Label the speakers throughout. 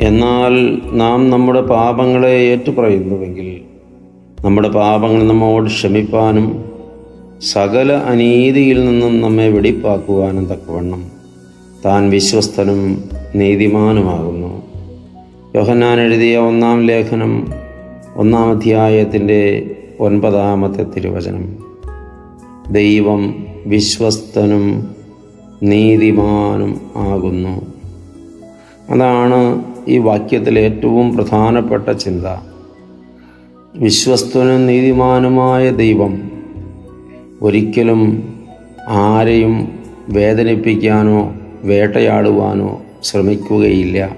Speaker 1: എന്നാൽ നാം നമ്മുടെ പാപങ്ങളെ ഏറ്റുപറയുന്നുവെങ്കിൽ നമ്മുടെ പാപങ്ങൾ നമ്മോട് ക്ഷമിപ്പാനും സകല അനീതിയിൽ നിന്നും നമ്മെ വെടിപ്പാക്കുവാനും തക്കവണ്ണം താൻ വിശ്വസ്തനും നീതിമാനുമാകുന്നു. യോഹന്നാൻ എഴുതിയ ഒന്നാം ലേഖനം ഒന്നാം അധ്യായത്തിന്റെ ഒൻപതാമത്തെ തിരുവചനം. ദൈവം വിശ്വസ്തനും നീതിമാനും ആകുന്നു. അതാണ് ഈ വാക്യത്തിലെ ഏറ്റവും പ്രധാനപ്പെട്ട ചിന്ത. വിശ്വസ്തനും നീതിമാനുമായ ദൈവം ഒരിക്കലും ആരെയും വേദനിപ്പിക്കാനോ വേട്ടയാടുവാനോ ശ്രമിക്കുകയില്ല.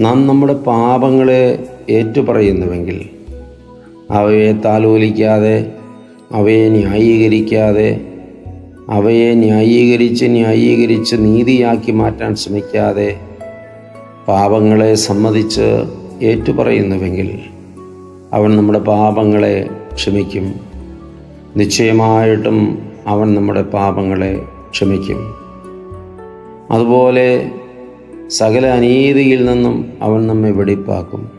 Speaker 1: നാം നമ്മുടെ പാപങ്ങളെ ഏറ്റുപറയുന്നുവെങ്കിൽ അവയെ താലോലിക്കാതെ അവയെ ന്യായീകരിക്കാതെ അവയെ ന്യായീകരിച്ച് ന്യായീകരിച്ച് നീതിയാക്കി മാറ്റാൻ ശ്രമിക്കാതെ പാപങ്ങളെ സമ്മതിച്ച് ഏറ്റുപറയുന്നുവെങ്കിൽ അവൻ നമ്മുടെ പാപങ്ങളെ ക്ഷമിക്കും. നിശ്ചയമായിട്ടും അവൻ നമ്മുടെ പാപങ്ങളെ ക്ഷമിക്കും. അതുപോലെ സകല അനീതിയിൽ നിന്നും അവൻ നമ്മെ വെടിപ്പാക്കും.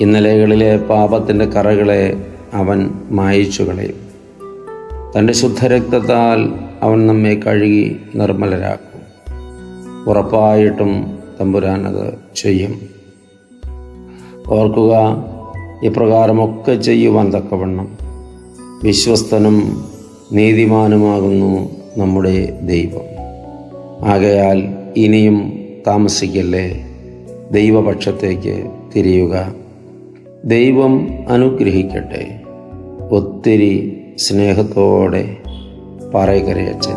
Speaker 1: ഇന്നലകളിലെ പാപത്തിന്റെ കറകളെ അവൻ മായിച്ചു കളയും തന്റെ ശുദ്ധരക്തത്താൽ അവൻ നമ്മെ കഴുകി നിർമ്മലരാക്കും. ഉറപ്പായിട്ടും തമ്പുരാൻ അത് ചെയ്യും. ഓർക്കുക ഇപ്രകാരമൊക്കെ ചെയ്യുവാൻ തക്കവണ്ണം വിശ്വസ്തനും നീതിമാനുമാകുന്നു നമ്മുടെ ദൈവം. ആകയാൽ ഇനിയും താമസിക്കല്ലേ? ദൈവപക്ഷത്തേക്ക് തിരിയുക. ദൈവം അനുഗ്രഹിക്കട്ടെ. ഒത്തിരി സ്നേഹത്തോടെ പാറയക്കരയച്ചൻ